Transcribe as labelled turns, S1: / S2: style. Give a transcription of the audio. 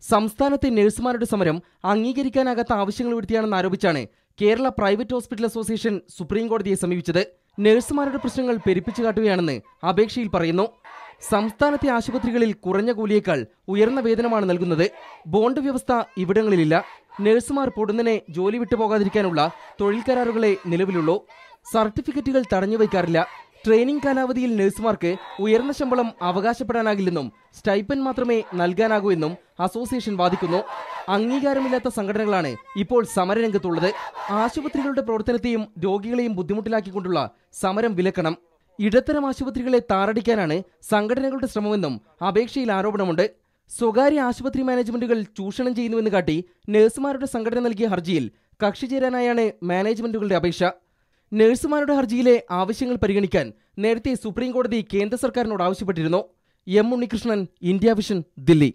S1: സംസ്ഥാനത്തെ നഴ്സുമാരുടെ സമരം അംഗീകരിക്കാനാകാത്ത ആവശ്യങ്ങൾ ഉയർത്തിയാണെന്ന് ആരോപിച്ചാണ് Kerala private hospital association supreme കോടതിയെ സമീപിച്ചത്. നഴ്സുമാരുടെ പ്രശ്നങ്ങൾ പെരുപ്പിച്ചു കാട്ടുകയാണെന്ന് അപേക്ഷയിൽ പറയുന്നു. സംസ്ഥാനത്തെ ആശുപത്രികളിൽ കുറഞ്ഞ കൂലിയേക്കാൾ ഉയർന്ന വേതനമാണ് നൽകുന്നത്. ബോണ്ട് വ്യവസ്ഥ ഇവിടങ്ങളിലില്ല. നഴ്സുമാർ പൊടുന്നനെ ജോലി വിട്ടു പോകാതിരിക്കാനുള്ള തൊഴിൽ കരാറുകളെ നിലവിലുള്ളൂ. സർട്ടിഫിക്കറ്റുകൾ തടഞ്ഞു തടഞ്ഞുവയ്ക്കാറില്ല ട്രെയിനിംഗ് കാലാവധിയിൽ നഴ്സുമാർക്ക് ഉയർന്ന ശമ്പളം അവകാശപ്പെടാനാകില്ലെന്നും സ്റ്റൈപ്പൻ മാത്രമേ നൽകാനാകൂ എന്നും അസോസിയേഷൻ വാദിക്കുന്നു. അംഗീകാരമില്ലാത്ത സംഘടനകളാണ് ഇപ്പോൾ സമരരംഗത്തുള്ളത്. ആശുപത്രികളുടെ പ്രവർത്തനത്തെയും രോഗികളെയും ബുദ്ധിമുട്ടിലാക്കിക്കൊണ്ടുള്ള സമരം വിലക്കണം. ഇടത്തരം ആശുപത്രികളെ താറടിക്കാനാണ് സംഘടനകളുടെ ശ്രമമെന്നും അപേക്ഷയിൽ ആരോപണമുണ്ട്. സ്വകാര്യ ആശുപത്രി മാനേജ്മെന്റുകൾ ചൂഷണം ചെയ്യുന്നുവെന്ന് കാട്ടി നഴ്സുമാരുടെ സംഘടന നൽകിയ ഹർജിയിൽ കക്ഷി ചേരാനായാണ് മാനേജ്മെന്റുകളുടെ അപേക്ഷ. നഴ്സുമാരുടെ ഹർജിയിലെ ആവശ്യങ്ങൾ പരിഗണിക്കാൻ നേരത്തെ സുപ്രീം കോടതി കേന്ദ്ര സർക്കാരിനോട് ആവശ്യപ്പെട്ടിരുന്നു. M Unnikrishnan India Vision Delhi.